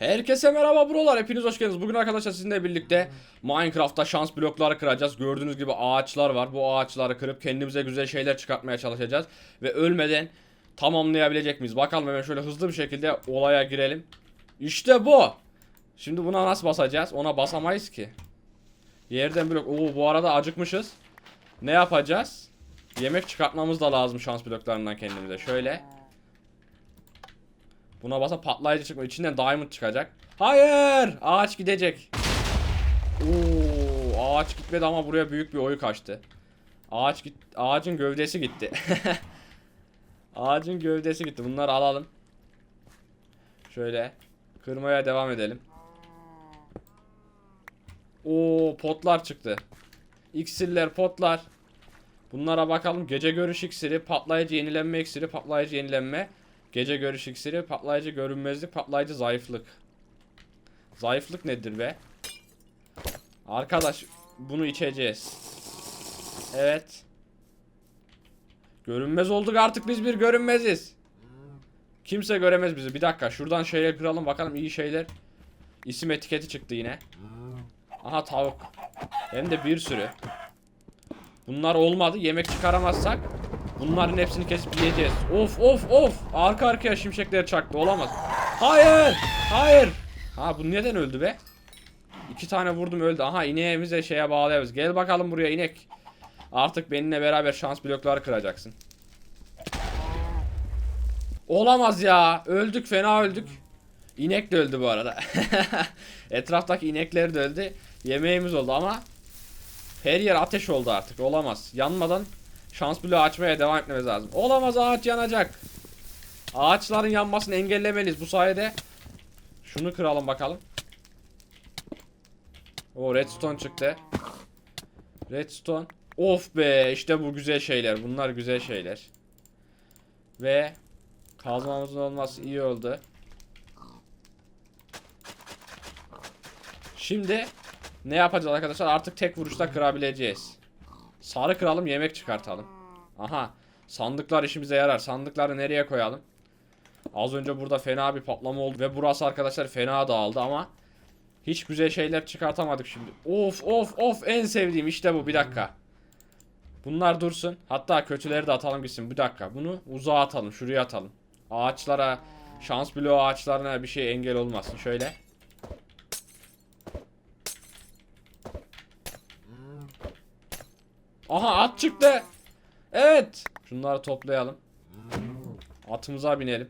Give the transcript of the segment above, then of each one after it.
Herkese merhaba brolar hepiniz hoş geldiniz. Bugün arkadaşlar sizinle birlikte Minecraft'ta şans blokları kıracağız. Gördüğünüz gibi ağaçlar var. Bu ağaçları kırıp kendimize güzel şeyler çıkartmaya çalışacağız. Ve ölmeden tamamlayabilecek miyiz? Bakalım hemen şöyle hızlı bir şekilde olaya girelim. İşte bu. Şimdi buna nasıl basacağız? Ona basamayız ki. Yerden blok. Oo bu arada acıkmışız. Ne yapacağız? Yemek çıkartmamız da lazım şans bloklarından kendimize. Şöyle. Buna basa patlayıcı çıkma. İçinden diamond çıkacak. Hayır! Ağaç gidecek. Oo, ağaç gitmedi ama buraya büyük bir oyu kaçtı. Ağaç git ağacın gövdesi gitti. ağacın gövdesi gitti. Bunları alalım. Şöyle kırmaya devam edelim. Oo, potlar çıktı. İksirler, potlar. Bunlara bakalım. Gece görüş iksiri, patlayıcı yenilenme iksiri, patlayıcı yenilenme. Gece görüş iksiri, patlayıcı görünmezlik, patlayıcı zayıflık. Zayıflık nedir be? Arkadaş bunu içeceğiz. Evet. Görünmez olduk artık biz bir görünmeziz. Kimse göremez bizi. Bir dakika şuradan şeyler kıralım bakalım iyi şeyler. İsim etiketi çıktı yine. Aha tavuk. Hem de bir sürü. Bunlar olmadı. Yemek çıkaramazsak bunların hepsini kesip yiyeceğiz. Of of of. Arka arkaya şimşekler çaktı. Olamaz. Hayır. Hayır. Ha bu neden öldü be? İki tane vurdum öldü. Aha ineğimize şeye bağlayabiliriz. Gel bakalım buraya inek. Artık benimle beraber şans blokları kıracaksın. Olamaz ya. Öldük fena öldük. İnek de öldü bu arada. Etraftaki inekler de öldü. Yemeğimiz oldu ama her yer ateş oldu artık. Olamaz. Yanmadan şans bloğu açmaya devam etmemiz lazım. Olamaz ağaç yanacak. Ağaçların yanmasını engellemeliyiz. Bu sayede şunu kıralım bakalım. O redstone çıktı. Redstone. Of be işte bu güzel şeyler. Bunlar güzel şeyler. Ve kazmamızın olması iyi oldu. Şimdi ne yapacağız arkadaşlar? Artık tek vuruşta kırabileceğiz. Sarı kıralım yemek çıkartalım. Aha. Sandıklar işimize yarar. Sandıkları nereye koyalım? Az önce burada fena bir patlama oldu. Ve burası arkadaşlar fena dağıldı ama hiç güzel şeyler çıkartamadık şimdi. Of of of en sevdiğim işte bu bir dakika. Bunlar dursun. Hatta kötüleri de atalım gitsin. Bir dakika. Bunu uzağa atalım. Şuraya atalım. Ağaçlara, şans bloğu ağaçlarına bir şey engel olmasın. Şöyle. Aha at çıktı. Evet. Şunları toplayalım. Atımıza binelim.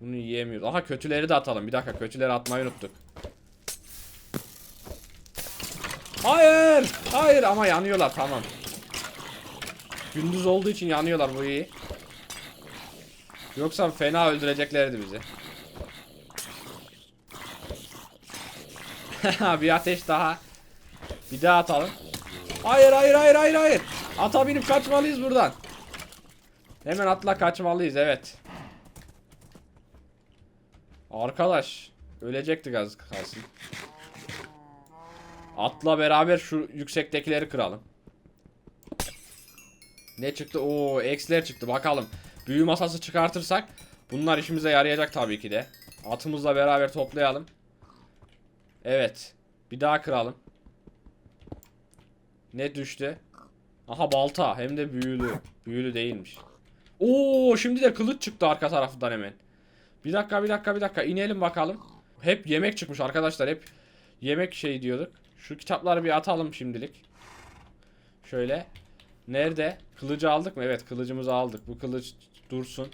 Bunu yiyemiyoruz. Aha kötüleri de atalım. Bir dakika kötüleri atmayı unuttuk. Hayır. Hayır ama yanıyorlar tamam. Gündüz olduğu için yanıyorlar bu iyi. Yoksa fena öldüreceklerdi bizi. bir ateş daha. Bir daha atalım. Hayır hayır hayır hayır hayır. Ata binip kaçmalıyız buradan. Hemen atla kaçmalıyız evet. Arkadaş ölecektik az kalsın. Atla beraber şu yüksektekileri kıralım. Ne çıktı? Oo, X'ler çıktı. Bakalım. Büyü masası çıkartırsak bunlar işimize yarayacak tabii ki de. Atımızla beraber toplayalım. Evet. Bir daha kıralım. Ne düştü? Aha balta hem de büyülü. Büyülü değilmiş. Oo şimdi de kılıç çıktı arka tarafından hemen. Bir dakika bir dakika bir dakika inelim bakalım. Hep yemek çıkmış arkadaşlar hep yemek şey diyorduk. Şu kitapları bir atalım şimdilik. Şöyle. Nerede? Kılıcı aldık mı? Evet kılıcımızı aldık. Bu kılıç dursun.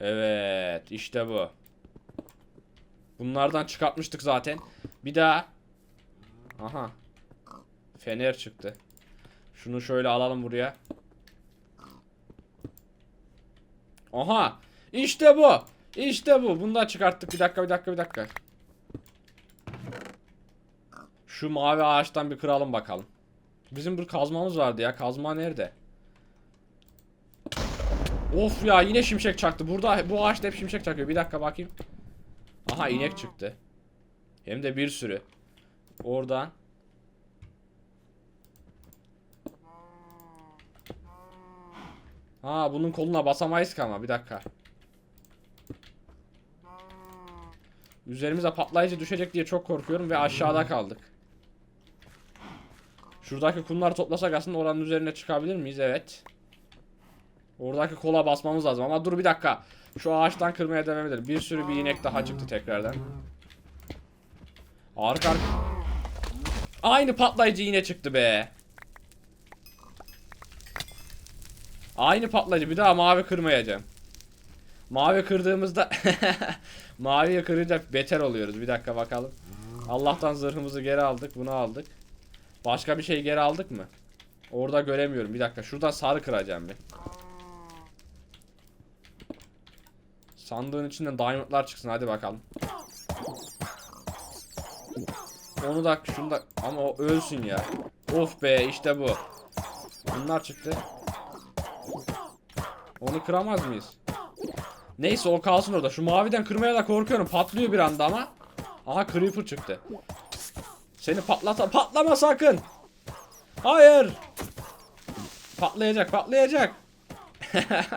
Evet işte bu. Bunlardan çıkartmıştık zaten. Bir daha. Aha. Fener çıktı. Şunu şöyle alalım buraya. Aha. İşte bu. İşte bu. Bunu da çıkarttık. Bir dakika bir dakika bir dakika. Şu mavi ağaçtan bir kıralım bakalım. Bizim bir kazmamız vardı ya. Kazma nerede? Of ya yine şimşek çaktı. Burada bu ağaçta hep şimşek çakıyor. Bir dakika bakayım. Aha inek çıktı. Hem de bir sürü. Oradan. Ha bunun koluna basamayız ki ama bir dakika. Üzerimize patlayıcı düşecek diye çok korkuyorum ve aşağıda kaldık. Şuradaki kumları toplasak aslında oranın üzerine çıkabilir miyiz? Evet. Oradaki kola basmamız lazım ama dur bir dakika. Şu ağaçtan kırmaya devam edelim. Bir sürü bir inek daha çıktı tekrardan. Arka arka. Aynı patlayıcı yine çıktı be. Aynı patlayıcı bir daha mavi kırmayacağım. Mavi kırdığımızda maviye kırınca beter oluyoruz. Bir dakika bakalım. Allah'tan zırhımızı geri aldık. Bunu aldık. Başka bir şey geri aldık mı? Orada göremiyorum. Bir dakika. Şuradan sarı kıracağım bir. Sandığın içinden diamondlar çıksın. Hadi bakalım. Onu da şunu da ama o ölsün ya. Of be işte bu. Bunlar çıktı. Onu kıramaz mıyız? Neyse o kalsın orada. Şu maviden kırmaya da korkuyorum. Patlıyor bir anda ama. Aha creeper çıktı. Seni patlata patlama sakın. Hayır. Patlayacak patlayacak.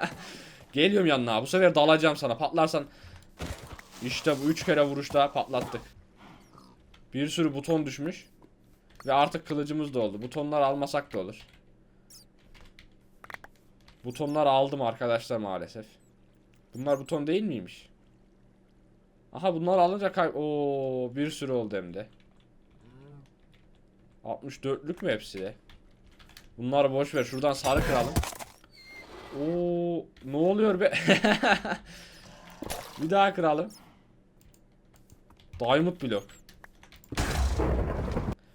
Geliyorum yanına. Bu sefer dalacağım sana. Patlarsan. İşte bu üç kere vuruşta patlattık. Bir sürü buton düşmüş. Ve artık kılıcımız da oldu. Butonlar almasak da olur. Butonlar aldım arkadaşlar maalesef. Bunlar buton değil miymiş? Aha bunlar alınca kay... Oo bir sürü oldu hem de. 64'lük mü hepsi? Bunları boş ver. Şuradan sarı kıralım. Oo ne oluyor be? bir daha kıralım. Diamond blok.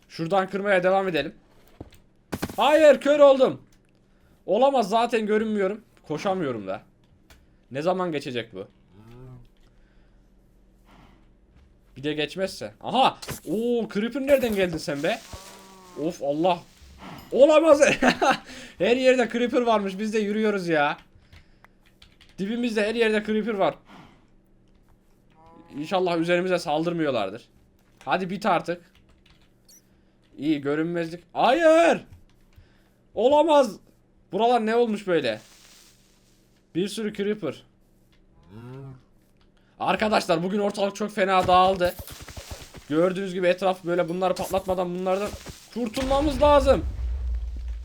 Şuradan kırmaya devam edelim. Hayır kör oldum. Olamaz zaten görünmüyorum. Koşamıyorum da. Ne zaman geçecek bu? Bir de geçmezse. Aha! Oo, Creeper nereden geldin sen be? Of Allah. Olamaz. her yerde Creeper varmış. Biz de yürüyoruz ya. Dibimizde her yerde Creeper var. İnşallah üzerimize saldırmıyorlardır. Hadi bit artık. İyi görünmezlik. Hayır! Olamaz. Buralar ne olmuş böyle? Bir sürü creeper. Arkadaşlar bugün ortalık çok fena dağıldı. Gördüğünüz gibi etraf böyle bunları patlatmadan bunlardan kurtulmamız lazım.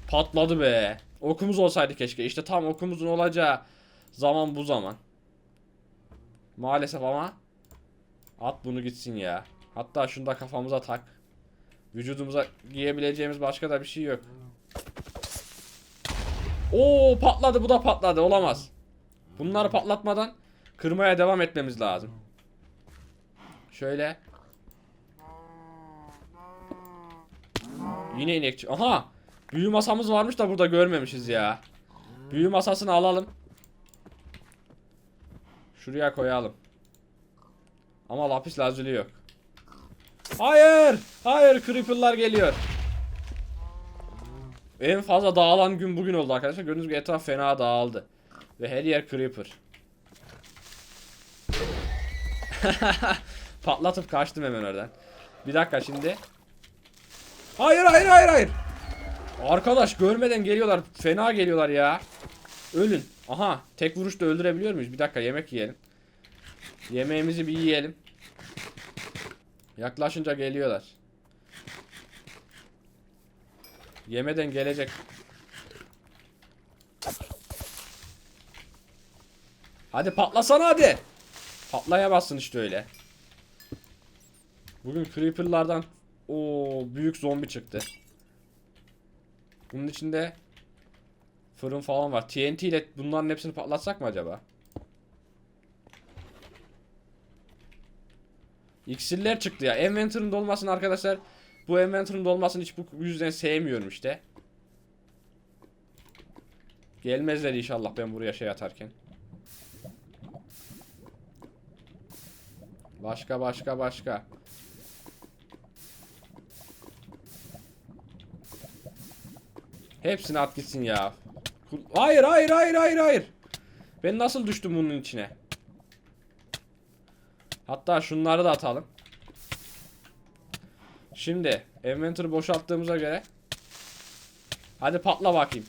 Patladı be. Okumuz olsaydı keşke. İşte tam okumuzun olacağı zaman bu zaman. Maalesef ama at bunu gitsin ya. Hatta şunu da kafamıza tak. Vücudumuza giyebileceğimiz başka da bir şey yok. Oo patladı bu da patladı olamaz. Bunları patlatmadan kırmaya devam etmemiz lazım. Şöyle. Yine inekçi. Aha! Büyü masamız varmış da burada görmemişiz ya. Büyü masasını alalım. Şuraya koyalım. Ama lapis lazuli yok. Hayır! Hayır creeper'lar geliyor. En fazla dağılan gün bugün oldu arkadaşlar. Gördüğünüz gibi etraf fena dağıldı. Ve her yer creeper. Patlatıp kaçtım hemen oradan. Bir dakika şimdi. Hayır hayır hayır hayır. Arkadaş görmeden geliyorlar. Fena geliyorlar ya. Ölün. Aha tek vuruşta öldürebiliyor muyuz? Bir dakika yemek yiyelim. Yemeğimizi bir yiyelim. Yaklaşınca geliyorlar. Yemeden gelecek. Hadi patlasana hadi. Patlayamazsın işte öyle. Bugün creeper'lardan o büyük zombi çıktı. Bunun içinde fırın falan var. TNT ile bunların hepsini patlatsak mı acaba? İksirler çıktı ya. Inventory'ın dolmasını arkadaşlar bu inventory'ın dolmasını hiç bu yüzden sevmiyorum işte. Gelmezler inşallah ben buraya şey atarken. Başka başka başka. Hepsini at gitsin ya. Hayır hayır hayır hayır hayır. Ben nasıl düştüm bunun içine? Hatta şunları da atalım. Şimdi inventory boşalttığımıza göre Hadi patla bakayım.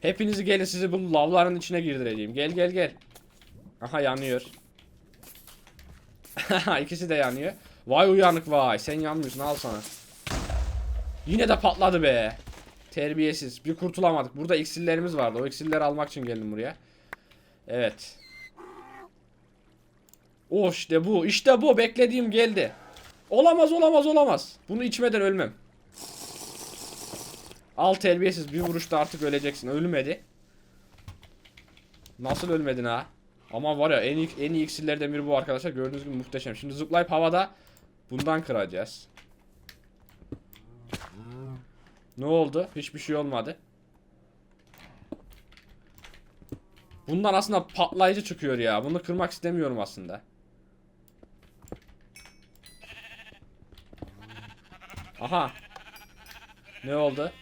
Hepinizi gelin sizi bu lavların içine girdireceğim. Gel gel gel. Aha yanıyor. İkisi de yanıyor. Vay uyanık vay. Sen yanmıyorsun al sana. Yine de patladı be. Terbiyesiz. Bir kurtulamadık. Burada iksirlerimiz vardı. O iksirleri almak için geldim buraya. Evet. Oh işte bu. işte bu. Beklediğim geldi. Olamaz olamaz olamaz. Bunu içmeden ölmem. Al terbiyesiz. Bir vuruşta artık öleceksin. Ölmedi. Nasıl ölmedin ha? Ama var ya en iyi, en iyi iksirlerden biri bu arkadaşlar. Gördüğünüz gibi muhteşem. Şimdi zıplayıp havada bundan kıracağız. Ne oldu? Hiçbir şey olmadı. Bundan aslında patlayıcı çıkıyor ya. Bunu kırmak istemiyorum aslında. Aha. Ne oldu?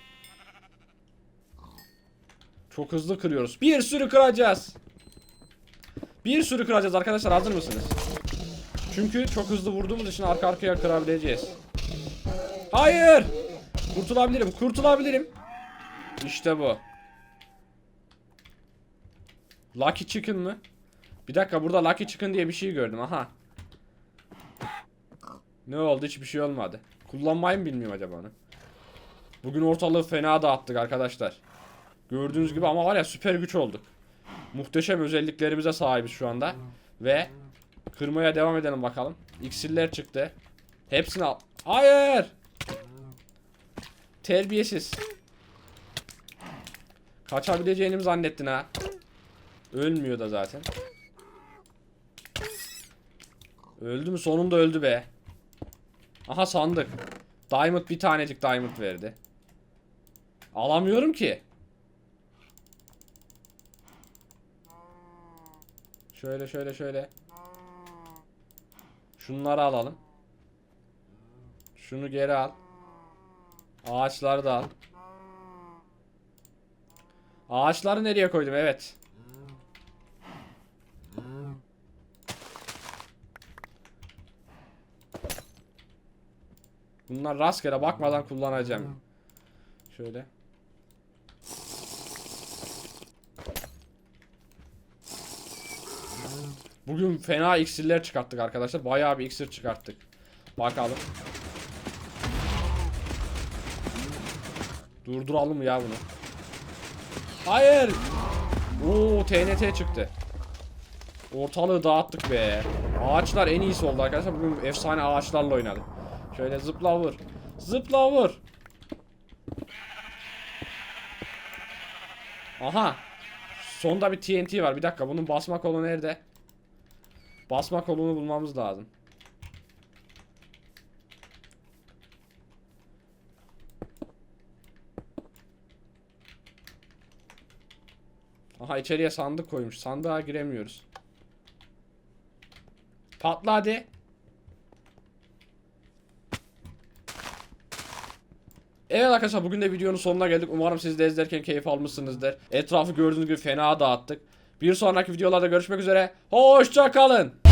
Çok hızlı kırıyoruz. Bir sürü kıracağız. Bir sürü kıracağız arkadaşlar hazır mısınız? Çünkü çok hızlı vurduğumuz için arka arkaya kırabileceğiz. Hayır! Kurtulabilirim, kurtulabilirim. İşte bu. Lucky Chicken mı? Bir dakika burada Lucky Chicken diye bir şey gördüm aha. Ne oldu hiçbir şey olmadı. Kullanmayı mı bilmiyorum acaba onu. Bugün ortalığı fena dağıttık arkadaşlar. Gördüğünüz gibi ama var ya süper güç olduk. Muhteşem özelliklerimize sahibiz şu anda. Ve kırmaya devam edelim bakalım. İksirler çıktı. Hepsini al. Hayır! Terbiyesiz. Kaçabileceğini mi zannettin ha? Ölmüyor da zaten. Öldü mü? Sonunda öldü be. Aha sandık. Diamond bir tanecik diamond verdi. Alamıyorum ki. Şöyle şöyle şöyle. Şunları alalım. Şunu geri al. Ağaçları da al. Ağaçları nereye koydum? Evet. Bunlar rastgele bakmadan kullanacağım. Şöyle. Bugün fena iksirler çıkarttık arkadaşlar. Bayağı bir iksir çıkarttık. Bakalım. Durduralım ya bunu. Hayır. Oo TNT çıktı. Ortalığı dağıttık be. Ağaçlar en iyisi oldu arkadaşlar. Bugün efsane ağaçlarla oynadık. Şöyle zıpla vur. Zıpla vur. Aha. Sonda bir TNT var. Bir dakika bunun basma kolu nerede? Basma kolunu bulmamız lazım. Aha içeriye sandık koymuş. Sandığa giremiyoruz. Patla hadi. Evet arkadaşlar bugün de videonun sonuna geldik. Umarım siz de izlerken keyif almışsınızdır. Etrafı gördüğünüz gibi fena dağıttık. Bir sonraki videolarda görüşmek üzere. Hoşça kalın.